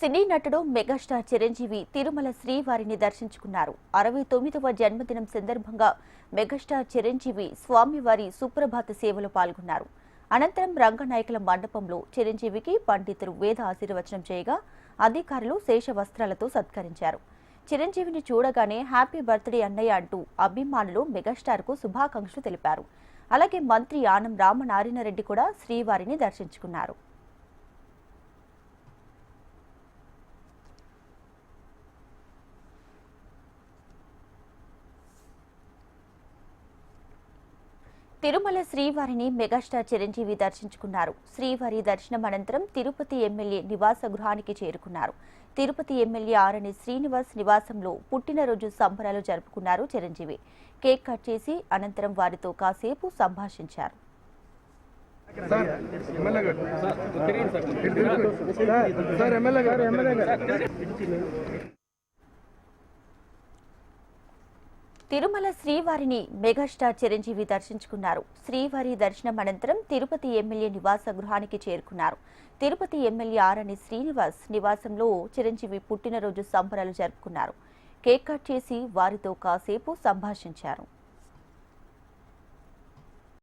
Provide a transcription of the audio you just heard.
సినీ నటుడు మెగాస్టార్ చిరంజీవి తిరుమల శ్రీవారిని దర్శించుకున్నారు. అరవై తొమ్మిదవ జన్మదినం సందర్భంగా మెగాస్టార్ చిరంజీవి స్వామివారి సుప్రభాత సేవలో పాల్గొన్నారు. అనంతరం రంగనాయకుల మండపంలో చిరంజీవికి పండితులు వేద ఆశీర్వచనం చేయగా అధికారులు శేష వస్త్రాలతో సత్కరించారు. చిరంజీవిని చూడగానే హ్యాపీ బర్త్డే అన్నయ్య అంటూ అభిమానులు మెగాస్టార్కు శుభాకాంక్షలు తెలిపారు. అలాగే మంత్రి ఆనం రామనారాయణరెడ్డి కూడా శ్రీవారిని దర్శించుకున్నారు. తిరుమల శ్రీవారిని మెగాస్టార్ చిరంజీవి దర్శించుకున్నారు. శ్రీవారి దర్శనం అనంతరం తిరుపతి ఎమ్మెల్యే నివాస గృహానికి చేరుకున్నారు. తిరుపతి ఎమ్మెల్యే ఆరణి శ్రీనివాస్ నివాసంలో పుట్టినరోజు సంబరాలు జరుపుకున్నారు చిరంజీవి. కేక్ కట్ చేసి అనంతరం వారితో కాసేపు సంభాషించారు. తిరుమల శ్రీవారిని మెగాస్టార్ చిరంజీవి దర్శించుకున్నారు. శ్రీవారి దర్శనం అనంతరం తిరుపతి ఎమ్మెల్యే నివాస గృహానికి చేరుకున్నారు. తిరుపతి ఎమ్మెల్యే ఆరని శ్రీనివాస్ నివాసంలో చిరంజీవి పుట్టినరోజు సంబరాలు జరుపుకున్నారు. కేక్ కట్ చేసి వారితో కాసేపు సంభాషించారు.